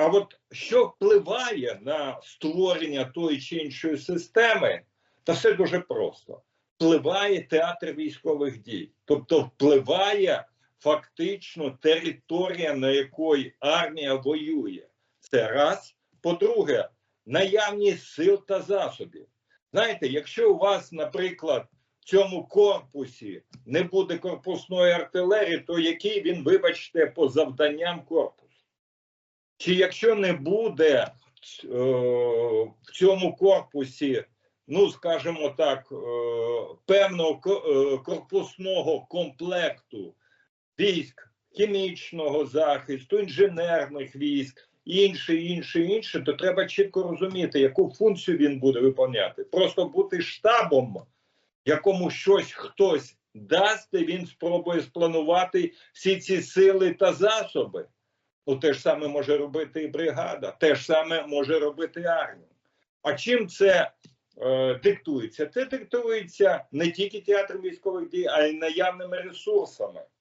А от що впливає на створення тої чи іншої системи, та все дуже просто. Впливає театр військових дій, тобто впливає фактично територія, на якої армія воює. Це раз. По-друге, наявність сил та засобів. Знаєте, якщо у вас, наприклад, в цьому корпусі не буде корпусної артилерії, то який він, вибачте, по завданням корпус? Чи якщо не буде е, в цьому корпусі, ну скажімо так, е, певного е, корпусного комплекту військ хімічного захисту, інженерних військ, інше, інше, інше, то треба чітко розуміти, яку функцію він буде виконувати. Просто бути штабом, якому щось хтось дасть, і він спробує спланувати всі ці сили та засоби. Ну, те ж саме може робити і бригада, те ж саме може робити армія. А чим це е, диктується? Це диктується не тільки театром військових дій, а й наявними ресурсами.